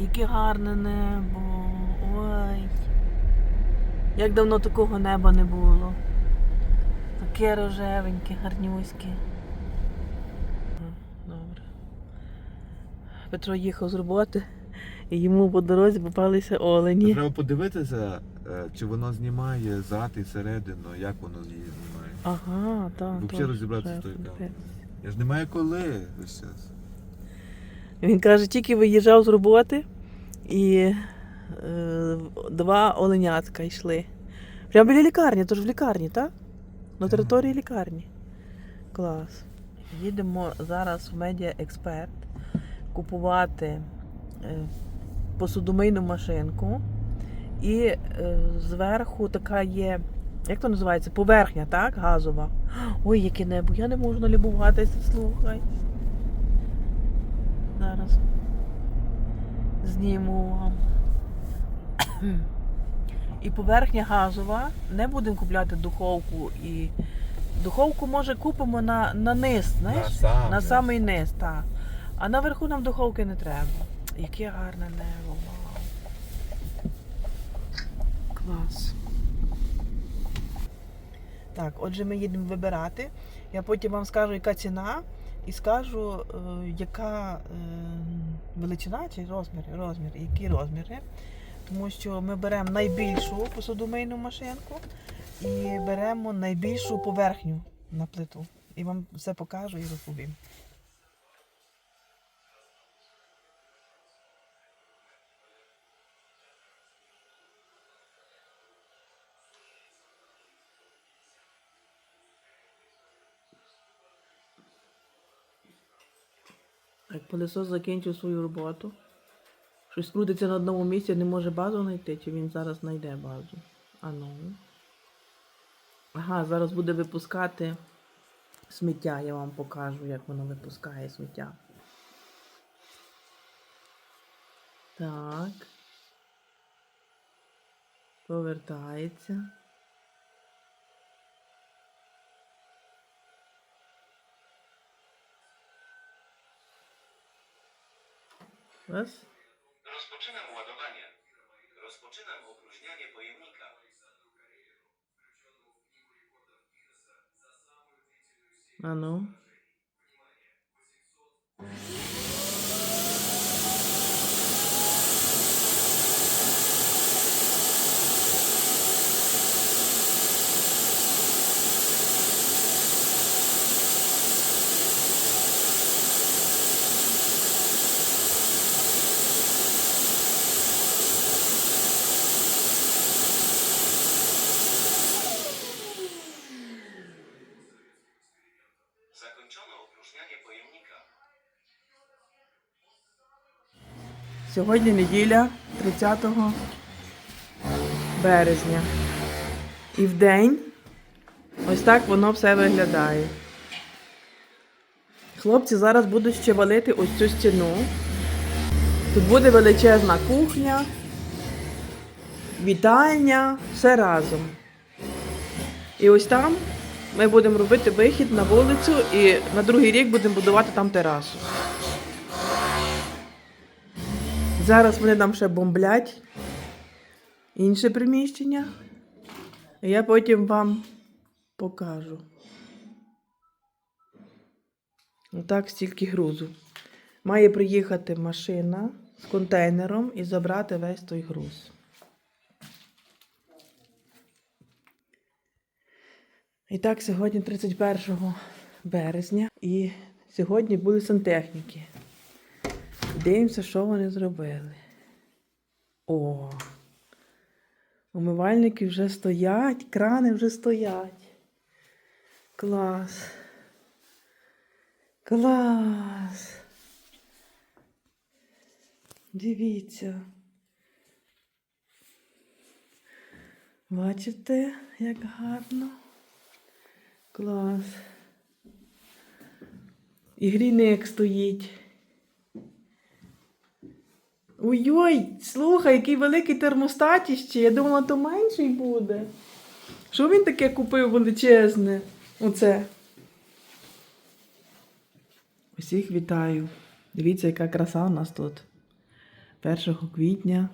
Яке гарне небо. Ой. Як давно такого неба не було. Таке рожевеньке, гарнюське. Добре. Петро їхав з роботи, і йому по дорозі попалися олені. Треба подивитися, е, чи воно знімає зад і середину, як воно її знімає. Ага, так. Взагалі розібратися з тою камерою. Я ж не маю коли весь час. Він каже, тільки виїжджав з роботи і е, два оленятка йшли. Прямо біля лікарні, тож в лікарні, так? На території лікарні. Клас. Їдемо зараз в Медіа Експерт купувати е, посудомийну машинку. І е, зверху така є, як то називається? Поверхня, так? Газова. Ой, яке небо, я не можу налюбуватися, слухай. Зараз зніму вам. І поверхня газова. Не будемо купляти духовку і. Духовку, може, купимо на, на низ, знаєш? сам, на самий низ, так. А наверху нам духовки не треба. Яке гарне небо. Клас. Так, отже, ми їдемо вибирати. Я потім вам скажу, яка ціна, і скажу, е, яка е, величина чи розмір, розмір, які розміри. Тому що ми беремо найбільшу посудомийну машинку і беремо найбільшу поверхню на плиту. І вам все покажу і розповім. Так, пилосос закінчив свою роботу. Щось крутиться на одному місці, не може базу знайти, чи він зараз знайде базу. А ну. Ага, зараз буде випускати сміття. Я вам покажу, як воно випускає сміття. Так. Повертається. Was? Rozpoczynam ładowanie. Rozpoczynam opróżnianie pojemnika. Ano. Сьогодні неділя 30 березня. І в день ось так воно все виглядає. Хлопці зараз будуть ще валити ось цю стіну. Тут буде величезна кухня, вітальня, все разом. І ось там ми будемо робити вихід на вулицю і на другий рік будемо будувати там терасу. Зараз вони нам ще бомблять інше приміщення. Я потім вам покажу. Отак стільки грузу. Має приїхати машина з контейнером і забрати весь той груз. І так, сьогодні 31 березня, і сьогодні були сантехніки. Дивимося, що вони зробили. О! Умивальники вже стоять, крани вже стоять. Клас. Клас. Дивіться. Бачите, як гарно. Клас. І грійник стоїть. Ой-ой, слухай, який великий термостатіще. Я думала, то менший буде. Що він таке купив величезне? Оце. Усіх вітаю. Дивіться, яка краса у нас тут. 1 квітня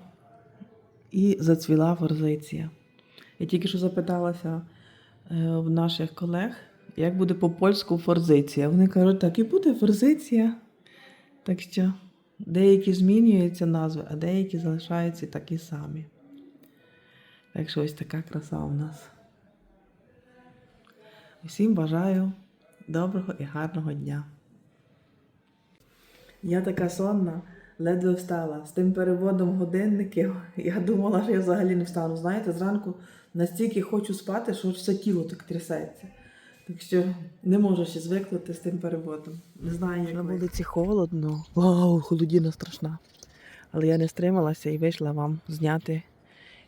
і зацвіла форзиція. Я тільки що запиталася е, в наших колег, як буде по-польську форзиція. Вони кажуть, так і буде форзиція. Так що деякі змінюються назви, а деякі залишаються такі самі. Так що ось така краса у нас. Усім бажаю доброго і гарного дня. Я така сонна, ледве встала. З тим переводом годинників я думала, що я взагалі не встану. Знаєте, зранку настільки хочу спати, що все тіло так трясеться. Так що не можу ще звикнути з тим переводом. Не знаю, як на вулиці холодно. Вау, холодіна страшна. Але я не стрималася і вийшла вам зняти,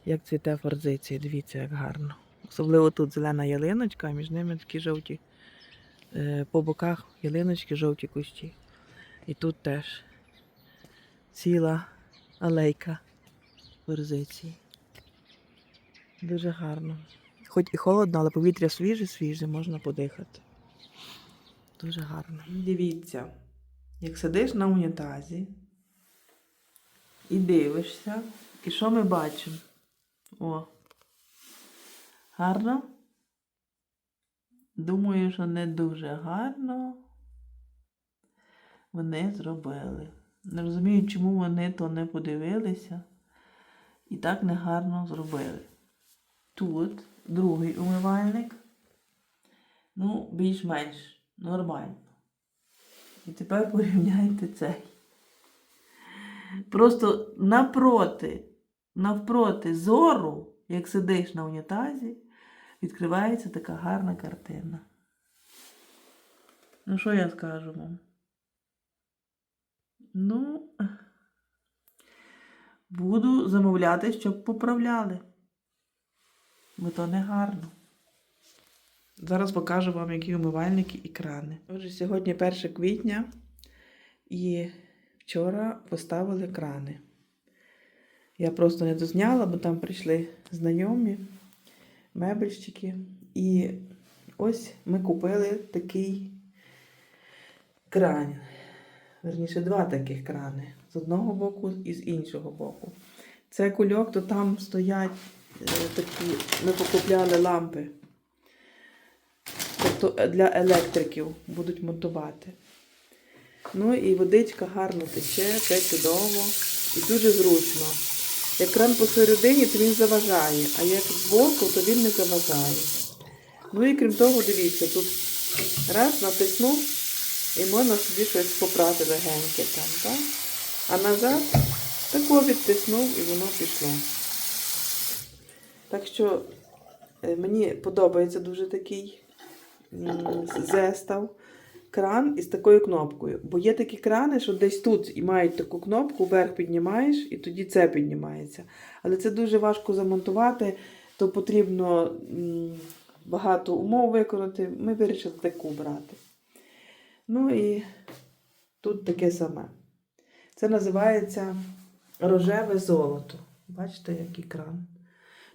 як цвіте форзиція. Дивіться, як гарно. Особливо тут зелена ялиночка, а між ними такі жовті. е, По боках ялиночки, жовті кущі. І тут теж ціла алейка форзиції. Дуже гарно. Хоч і холодно, але повітря свіже-свіже, можна подихати. Дуже гарно. Дивіться, як сидиш на унітазі і дивишся, і що ми бачимо? О. Гарно? Думаю, що не дуже гарно вони зробили. Не розумію, чому вони то не подивилися і так негарно зробили. Тут другий умивальник. Ну, більш-менш нормально. І тепер порівняйте цей. Просто напроти, навпроти зору, як сидиш на унітазі, відкривається така гарна картина. Ну, що я скажу вам? Ну, буду замовляти, щоб поправляли. Бо то не гарно. Зараз покажу вам, які умивальники і крани. Отже, сьогодні 1 квітня і вчора поставили крани. Я просто не дозняла, бо там прийшли знайомі, мебельщики. І ось ми купили такий кран. Верніше, два таких крани. З одного боку і з іншого боку. Це кульок, то там стоять такі, ми покупляли лампи. Тобто е, для електриків будуть монтувати. Ну і водичка гарно тече, це чудово і дуже зручно. Як кран посередині, то він заважає, а як збоку, то він не заважає. Ну і крім того, дивіться, тут раз натиснув і можна собі щось попрати легеньке там, так? А назад тако відтиснув і воно пішло. Так що е, мені подобається дуже такий зестав кран із такою кнопкою. Бо є такі крани, що десь тут і мають таку кнопку, вверх піднімаєш, і тоді це піднімається. Але це дуже важко замонтувати, то потрібно багато умов виконати. Ми вирішили таку брати. Ну і тут таке саме. Це називається рожеве золото. Бачите, який кран.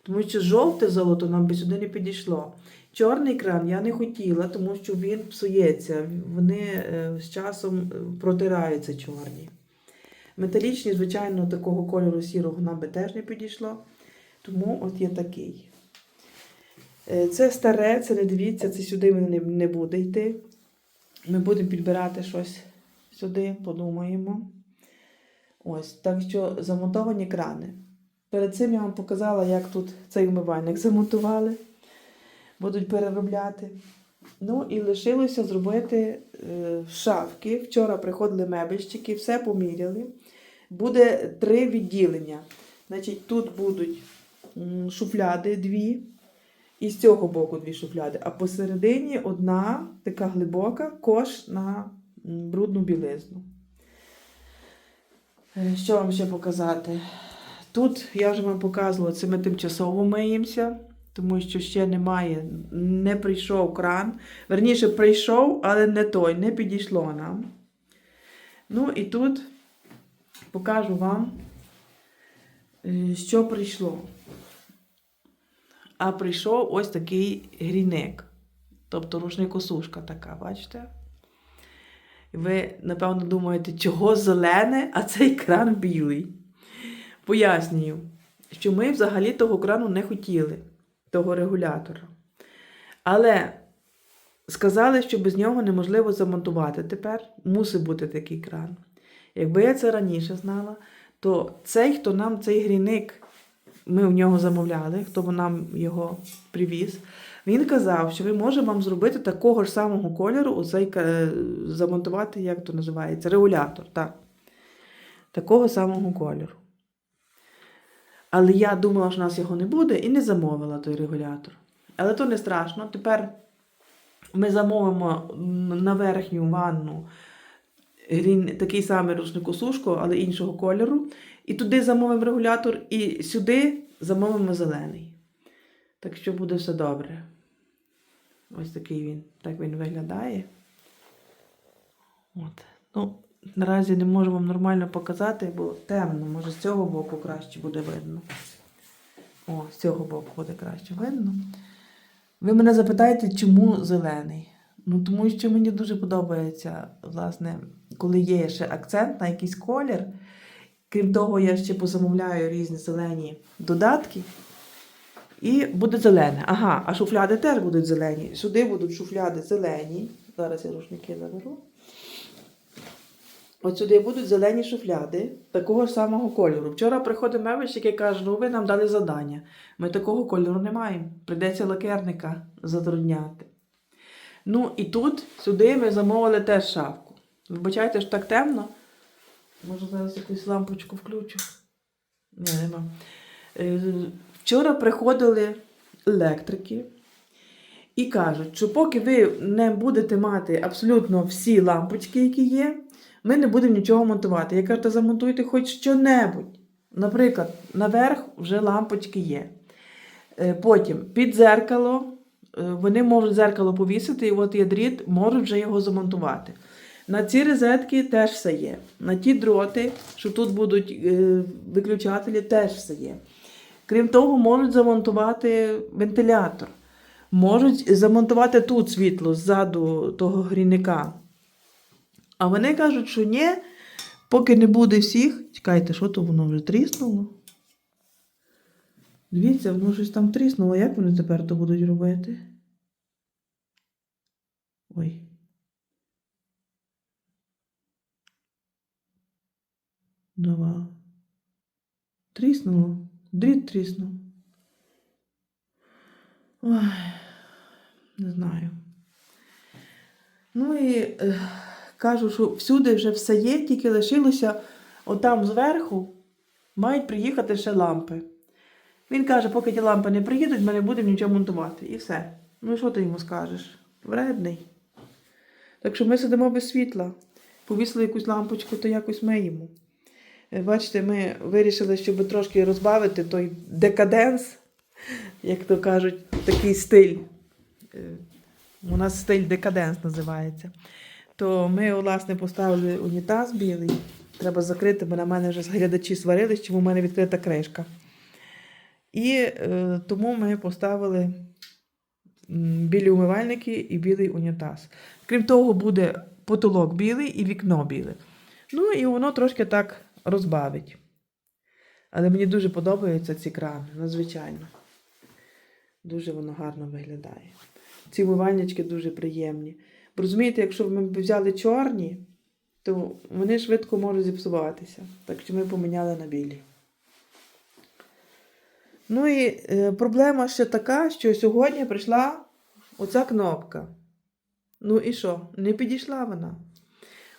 Тому що жовте золото нам би сюди не підійшло. Чорний кран я не хотіла, тому що він псується. Вони е, з часом е, протираються чорні. Металічні, звичайно, такого кольору сірого нам би теж не підійшло. Тому от є такий. Е, Це старе, це не дивіться, це сюди не, буде йти. Ми будемо підбирати щось сюди, подумаємо. Ось, так що замонтовані крани. Перед цим я вам показала, як тут цей умивальник замонтували. Будуть переробляти. Ну і лишилося зробити е, шафки. Вчора приходили мебельщики, все поміряли. Буде три відділення. Значить, тут будуть шуфляди дві. І з цього боку дві шуфляди. А посередині одна така глибока кош на брудну білизну. Е, Що вам ще показати? Тут я вже вам показувала, це ми тимчасово миємося, тому що ще немає, не прийшов кран. Верніше, прийшов, але не той, не підійшло нам. Ну і тут покажу вам, е, що прийшло. А прийшов ось такий грійник. Тобто рушникосушка така, бачите? Ви, напевно, думаєте, чого зелене, а цей кран білий. Пояснюю, що ми взагалі того крану не хотіли, того регулятора. Але сказали, що без нього неможливо замонтувати. Тепер мусить бути такий кран. Якби я це раніше знала, то цей, хто нам цей грійник, ми в нього замовляли, хто нам його привіз, він казав, що ми можемо вам зробити такого ж самого кольору, оцей, е, замонтувати, як то називається, регулятор. Так. Такого самого кольору. Але я думала, що у нас його не буде, і не замовила той регулятор. Але то не страшно. Тепер ми замовимо на верхню ванну такий самий рушникосушко, але іншого кольору. І туди замовимо регулятор, і сюди замовимо зелений. Так що буде все добре. Ось такий він. Так він виглядає. От. Ну, наразі не можу вам нормально показати, бо темно. Може, з цього боку краще буде видно. О, з цього боку буде краще видно. Ви мене запитаєте, чому зелений? Ну, тому що мені дуже подобається, власне, коли є ще акцент на якийсь колір. Крім того, я ще позамовляю різні зелені додатки. І буде зелене. Ага, а шуфляди теж будуть зелені. Сюди будуть шуфляди зелені. Зараз я рушники заберу. От сюди будуть зелені шуфляди такого самого кольору. Вчора приходить мевищик і каже, ну ви нам дали задання. Ми такого кольору не маємо. Прийдеться лакерника затрудняти. Ну і тут сюди ми замовили теж шапку. Вибачайте, що так темно. Може зараз якусь лампочку включу. Ні, нема. Е, Вчора приходили електрики і кажуть, що поки ви не будете мати абсолютно всі лампочки, які є, ми не будемо нічого монтувати. Я кажу, та замонтуйте хоч що-небудь. Наприклад, наверх вже лампочки є. Е, Потім під дзеркало, е, вони можуть дзеркало повісити, і от є дріт, можуть вже його замонтувати. На ці розетки теж все є. На ті дроти, що тут будуть е, виключателі, теж все є. Крім того, можуть замонтувати вентилятор. Можуть замонтувати тут світло ззаду того грійника. А вони кажуть, що ні, поки не буде всіх. Чекайте, що то воно вже тріснуло? Дивіться, воно щось там тріснуло. Як вони тепер то будуть робити? Ой. Два. Тріснуло. Дріт тріснув. Ой, не знаю. Ну і е, кажу, що всюди вже все є, тільки лишилося отам зверху мають приїхати ще лампи. Він каже, поки ті лампи не приїдуть, ми не будемо нічого монтувати. І все. Ну що ти йому скажеш? Вредний. Так що ми сидимо без світла. Повісили якусь лампочку, то якось миємо. Е, Бачите, ми вирішили, щоб трошки розбавити той декаденс, як то кажуть, такий стиль. Е, У нас стиль декаденс називається. То ми, власне, поставили унітаз білий. Треба закрити, бо на мене вже глядачі сварились, чому в мене відкрита кришка. І е, тому ми поставили білі умивальники і білий унітаз. Крім того, буде потолок білий і вікно біле. Ну і воно трошки так розбавить. Але мені дуже подобаються ці крани, надзвичайно. Дуже воно гарно виглядає. Ці умивальнички дуже приємні. Розумієте, якщо ми б взяли чорні, то вони швидко можуть зіпсуватися. Так що ми поміняли на білі. Ну і е, проблема ще така, що сьогодні прийшла оця кнопка. Ну і що? Не підійшла вона.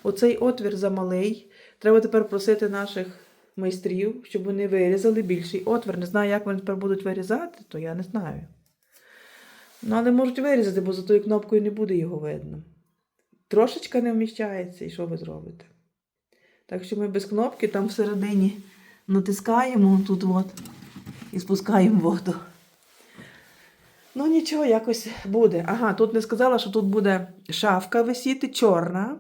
Оцей отвір замалий. Треба тепер просити наших майстрів, щоб вони вирізали більший отвір. Не знаю, як вони тепер будуть вирізати, то я не знаю. Ну, але можуть вирізати, бо за тою кнопкою не буде його видно. Трошечка не вміщається, і що ви зробите? Так що ми без кнопки там всередині натискаємо тут от і спускаємо воду. Ну, нічого, якось буде. Ага, тут не сказала, що тут буде шафка висіти, чорна,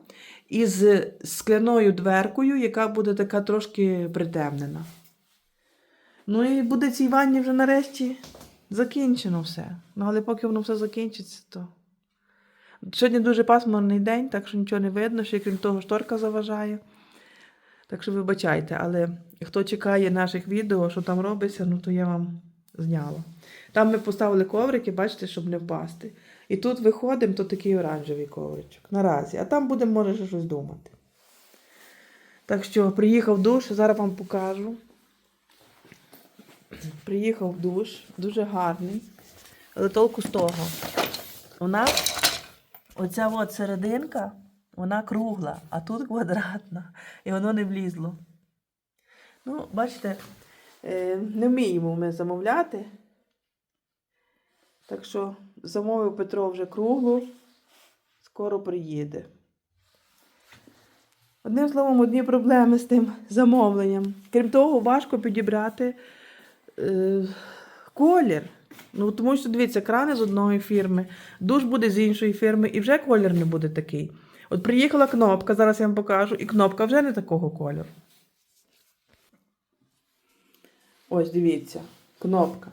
із скляною дверкою, яка буде така трошки притемнена. Ну і буде цій ванні вже нарешті закінчено все. Ну, але поки воно все закінчиться, то. Сьогодні дуже пасмурний день, так що нічого не видно, ще крім того, шторка заважає. Так що вибачайте, але хто чекає наших відео, що там робиться, ну то я вам зняла. Там ми поставили коврики, бачите, щоб не впасти. І тут виходимо, то такий оранжевий ковричок. Наразі. А там будемо, може, щось думати. Так що приїхав душ, зараз вам покажу. Приїхав душ, дуже гарний. Але толку з того. У нас оця от серединка, вона кругла, а тут квадратна. І воно не влізло. Ну, бачите, е, не вміємо ми замовляти. Так що замовив Петро вже круглу, скоро приїде. Одним словом, одні проблеми з тим замовленням. Крім того, важко підібрати е, колір. Ну, тому що, дивіться, крани з одної фірми, душ буде з іншої фірми, і вже колір не буде такий. От приїхала кнопка, зараз я вам покажу, і кнопка вже не такого кольору. Ось дивіться, кнопка.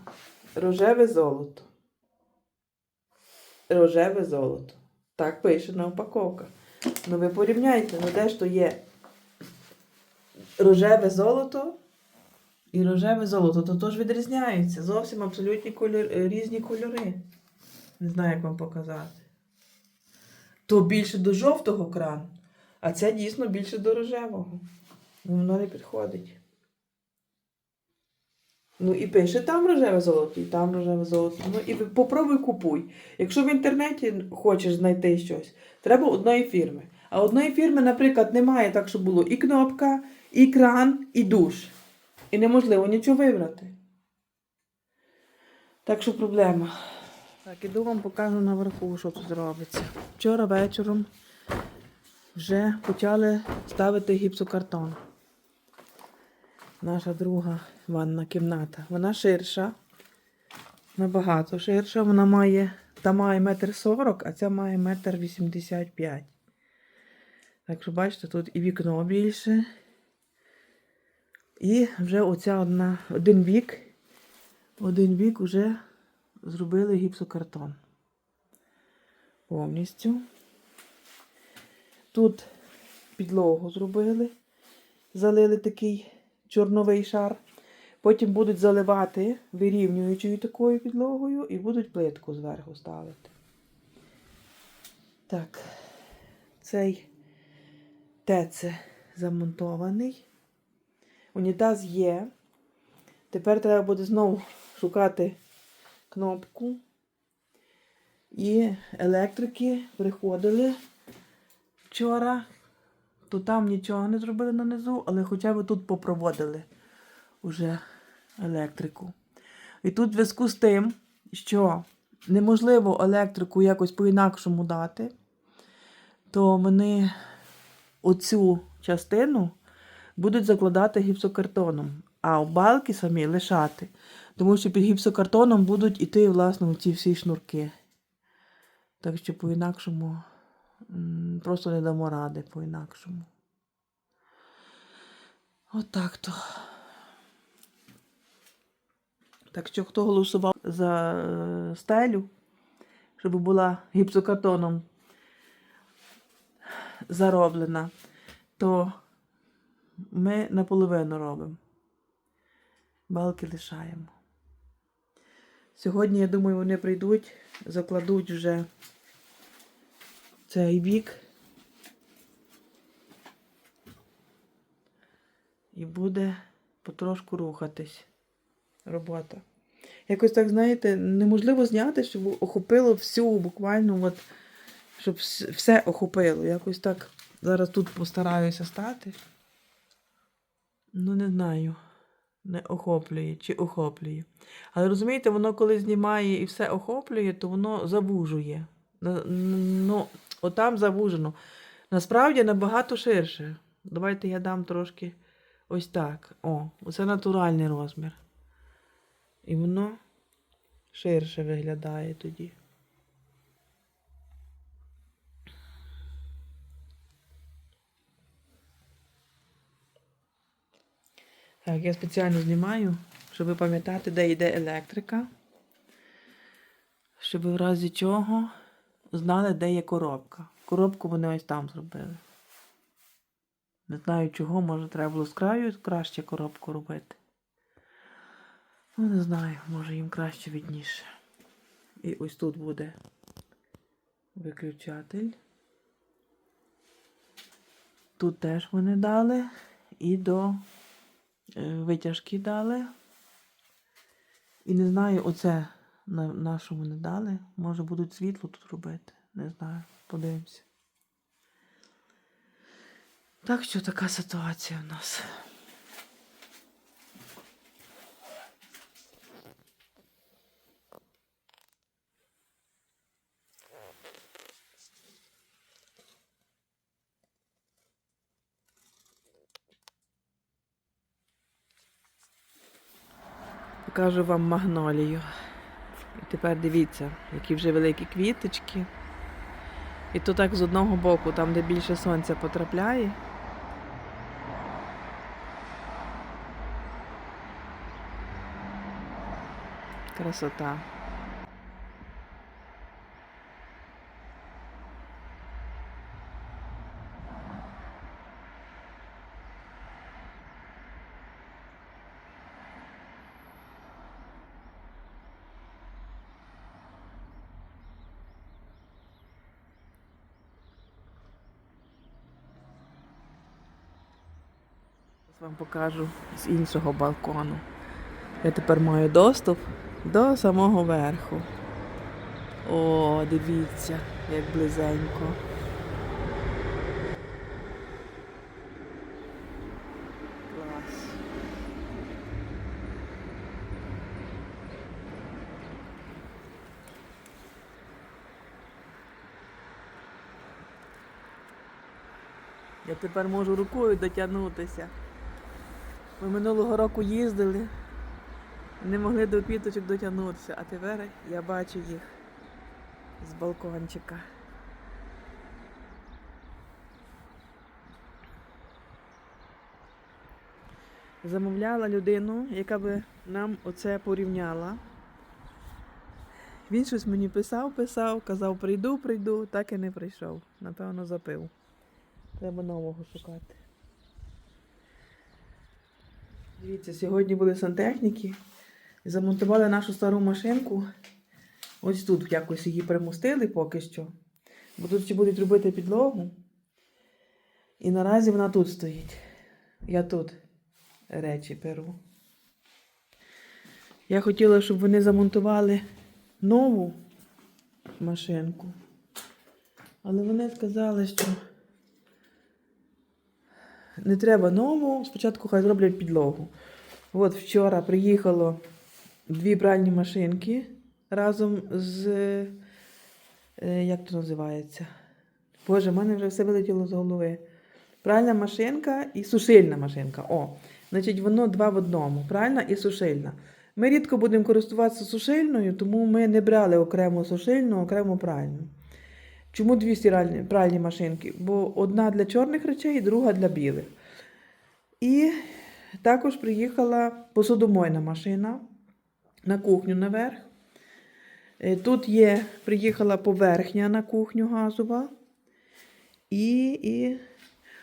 Рожеве золото. Рожеве золото. Так пише на упаковках. Ну ви порівняйте, ну де ж то є рожеве золото і рожеве золото, то теж відрізняються. Зовсім абсолютні кольор... е, різні кольори. Не знаю, як вам показати. То більше до жовтого кран, а це дійсно більше до рожевого. Ну, Воно не підходить. Ну і пише там рожеве золото, і там рожеве золото. Ну і попробуй купуй. Якщо в інтернеті хочеш знайти щось, треба одної фірми. А одної фірми, наприклад, немає так, щоб було і кнопка, і кран, і душ. І неможливо нічого вибрати. Так що проблема. Так, іду вам покажу наверху, що тут робиться. Вчора вечором вже почали ставити гіпсокартон. Наша друга ванна кімната. Вона ширша, набагато ширша. Вона має, та має метр сорок, а ця має метр вісімдесят п'ять. Так що, бачите, тут і вікно більше. І вже оця одна, один вік, один вік вже зробили гіпсокартон. Повністю. Тут підлогу зробили, залили такий чорновий шар. Потім будуть заливати вирівнюючою такою підлогою і будуть плитку зверху ставити. Так, цей ТЕЦ замонтований. Унітаз є. Тепер треба буде знову шукати кнопку. І електрики приходили вчора. То там нічого не зробили на низу, але хоча б тут попроводили уже електрику. І тут в зв'язку з тим, що неможливо електрику якось по-інакшому дати, то вони оцю частину будуть закладати гіпсокартоном, а балки самі лишати. Тому що під гіпсокартоном будуть іти, власне, ці всі шнурки. Так що по-інакшому просто не дамо ради по-інакшому. Отак то. Так що хто голосував за е, стелю, щоб була гіпсокартоном зароблена, то ми наполовину робимо. Балки лишаємо. Сьогодні, я думаю, вони прийдуть, закладуть вже цей вік. І буде потрошку рухатись робота. Якось так, знаєте, неможливо зняти, щоб охопило всю буквально, от, щоб все охопило. Якось так зараз тут постараюся стати. Ну, не знаю. Не охоплює чи охоплює. Але розумієте, воно коли знімає і все охоплює, то воно завужує. Ну, отам завужено. Насправді набагато ширше. Давайте я дам трошки ось так. О, це натуральний розмір. І воно ширше виглядає тоді. Так, я спеціально знімаю, щоб пам'ятати, де йде електрика. Щоб в разі чого знали, де є коробка. Коробку вони ось там зробили. Не знаю чого, може треба було з краю краще коробку робити. Ну, не знаю, може їм краще відніше. І ось тут буде виключатель. Тут теж вони дали. І до витяжки дали. І не знаю, оце на, на що вони дали. Може будуть світло тут робити. Не знаю. Подивимося. Так що така ситуація в нас. Покажу вам магнолію. І тепер дивіться, які вже великі квіточки. І то так з одного боку, там, де більше сонця потрапляє. Красота. Вам покажу з іншого балкону. Я тепер маю доступ до самого верху. О, дивіться, як близенько. Я тепер можу рукою дотягнутися. Ми минулого року їздили, не могли до квіточок дотягнутися, а тепер я бачу їх з балкончика. Замовляла людину, яка би нам оце порівняла. Він щось мені писав, писав, казав, прийду, прийду, так і не прийшов. Напевно, запив. Треба нового шукати. Дивіться, сьогодні були сантехніки. Замонтували нашу стару машинку. Ось тут якось її примустили поки що. Бо тут ще будуть робити підлогу. І наразі вона тут стоїть. Я тут речі перу. Я хотіла, щоб вони замонтували нову машинку. Але вони сказали, що не треба нову, спочатку хай зроблять підлогу. От вчора приїхало дві пральні машинки разом з. е, Як то називається? Боже, в мене вже все вилетіло з голови. Пральна машинка і сушильна машинка. О, значить, воно два в одному. Пральна і сушильна. Ми рідко будемо користуватися сушильною, тому ми не брали окрему сушильну, окрему пральну. Чому дві стиральні пральні машинки? Бо одна для чорних речей, друга для білих. І також приїхала посудомойна машина на кухню наверх. Е, Тут є, приїхала поверхня на кухню газова. І, і...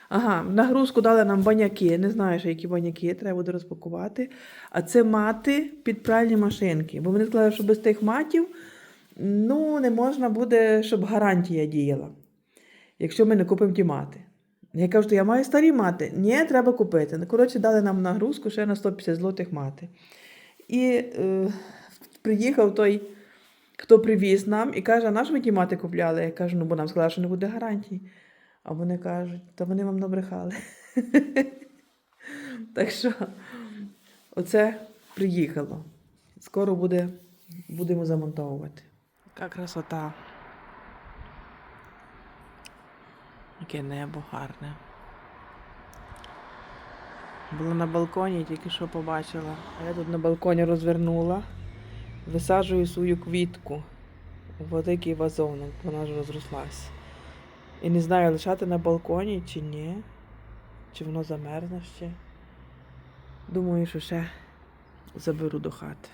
Ага, нагрузку дали нам баняки. Не знаю, що які баняки, треба буде розпакувати. А це мати під пральні машинки. Бо вони сказали, що без тих матів ну, не можна буде, щоб гарантія діяла. Якщо ми не купимо ті мати. Я кажу, що я маю старі мати. Ні, треба купити. Ну, Коротше, дали нам нагрузку ще на 150 злотих мати. І е, приїхав той, хто привіз нам, і каже, а на що ви ті мати купляли? Я кажу, ну бо нам сказали, що не буде гарантії. А вони кажуть, та вони вам набрехали. так що, оце приїхало. Скоро буде, будемо замонтовувати. Яка красота. Яке небо гарне. Була на балконі, тільки що побачила. А я тут на балконі розвернула, висаджую свою квітку у великий вазонок, вона ж розрослась. І не знаю, лишати на балконі чи ні, чи воно замерзне ще. Думаю, що ще заберу до хати.